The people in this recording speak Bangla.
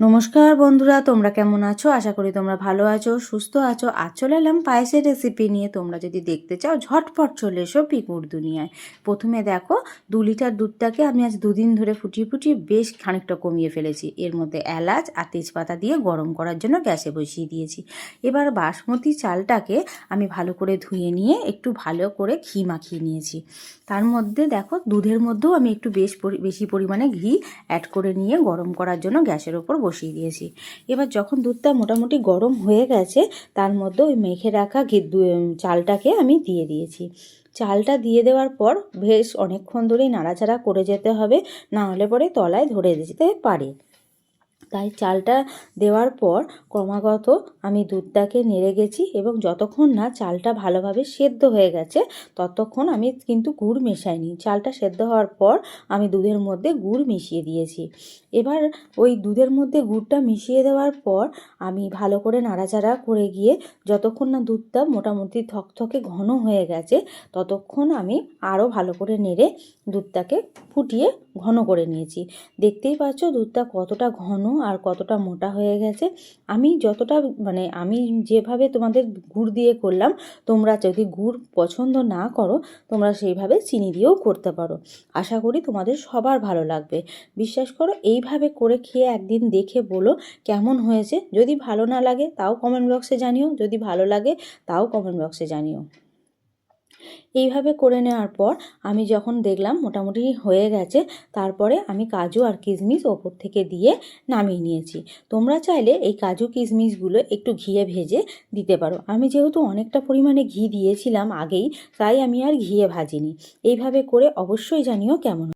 নমস্কার বন্ধুরা, তোমরা কেমন আছো? আশা করি তোমরা ভালো আছো, সুস্থ আছো। আজ চলে এলাম পায়েসের রেসিপি নিয়ে। তোমরা যদি দেখতে চাও, ঝটপট চলে এসো পিকুর দুনিয়ায়। প্রথমে দেখো, দু লিটার দুধটাকে আমি আজ দুদিন ধরে ফুটিয়ে ফুটিয়ে বেশ খানিকটা কমিয়ে ফেলেছি। এর মধ্যে এলাচ আর তেজপাতা দিয়ে গরম করার জন্য গ্যাসে বসিয়ে দিয়েছি। এবার বাসমতি চালটাকে আমি ভালো করে ধুয়ে নিয়ে একটু ভালো করে ঘি মাখিয়ে নিয়েছি। তার মধ্যে দেখো, দুধের মধ্যেও আমি একটু বেশ বেশি পরিমাণে ঘি অ্যাড করে নিয়ে গরম করার জন্য গ্যাসের ওপর বসিয়ে দিয়েছি। এবার যখন দুধটা মোটামুটি গরম হয়ে গেছে, তার মধ্যে ওই মেখে রাখা চালটাকে আমি দিয়ে দিয়েছি। চালটা দিয়ে দেওয়ার পর বেশ অনেকক্ষণ ধরেই নাড়াচাড়া করে যেতে হবে, না হলে পরে তলায় ধরে যেতে পারে। তাই চালটা দেওয়ার পর ক্রমাগত আমি দুধটাকে নেড়ে গেছি এবং যতক্ষণ না চালটা ভালোভাবে সেদ্ধ হয়ে গেছে, ততক্ষণ আমি কিন্তু গুড় মেশাইনি। চালটা সেদ্ধ হওয়ার পর আমি দুধের মধ্যে গুড় মিশিয়ে দিয়েছি। এবার ওই দুধের মধ্যে গুড়টা মিশিয়ে দেওয়ার পর আমি ভালো করে নাড়াচাড়া করে গিয়ে যতক্ষণ না দুধটা মোটামুটি থকথকে ঘন হয়ে গেছে, ততক্ষণ আমি আরও ভালো করে নেড়ে দুধটাকে ফুটিয়ে ঘন করে নিয়েছি। দেখতেই পাচ্ছ দুধটা কতটা ঘন আর কতটা মোটা হয়ে গেছে, আমি যতটা মানে আমি যেভাবে তোমাদের গুড় দিয়ে করলাম, তোমরা যদি গুড় পছন্দ না করো, তোমরা সেইভাবে চিনি দিয়েও করতে পারো। আশা করি তোমাদের সবার ভালো লাগবে। বিশ্বাস করো, এইভাবে করে খেয়ে একদিন দেখে বলো কেমন হয়েছে। যদি ভালো না লাগে, তাও কমেন্ট বক্সে জানিও। যদি ভালো লাগে, তাও কমেন্ট বক্সে জানিও। এইভাবে করে নেওয়ার পর আমি যখন দেখলাম মোটামুটি হয়ে গেছে, তারপরে আমি কাজু আর কিশমিশ ওপর থেকে দিয়ে নামিয়ে নিয়েছি। তোমরা চাইলে এই কাজু কিশমিশগুলো একটু ঘিয়ে ভেজে দিতে পারো। আমি যেহেতু অনেকটা পরিমাণে ঘি দিয়েছিলাম আগেই, তাই আমি আর ঘিয়ে ভাজিনি। এইভাবে করে অবশ্যই জানিও কেমন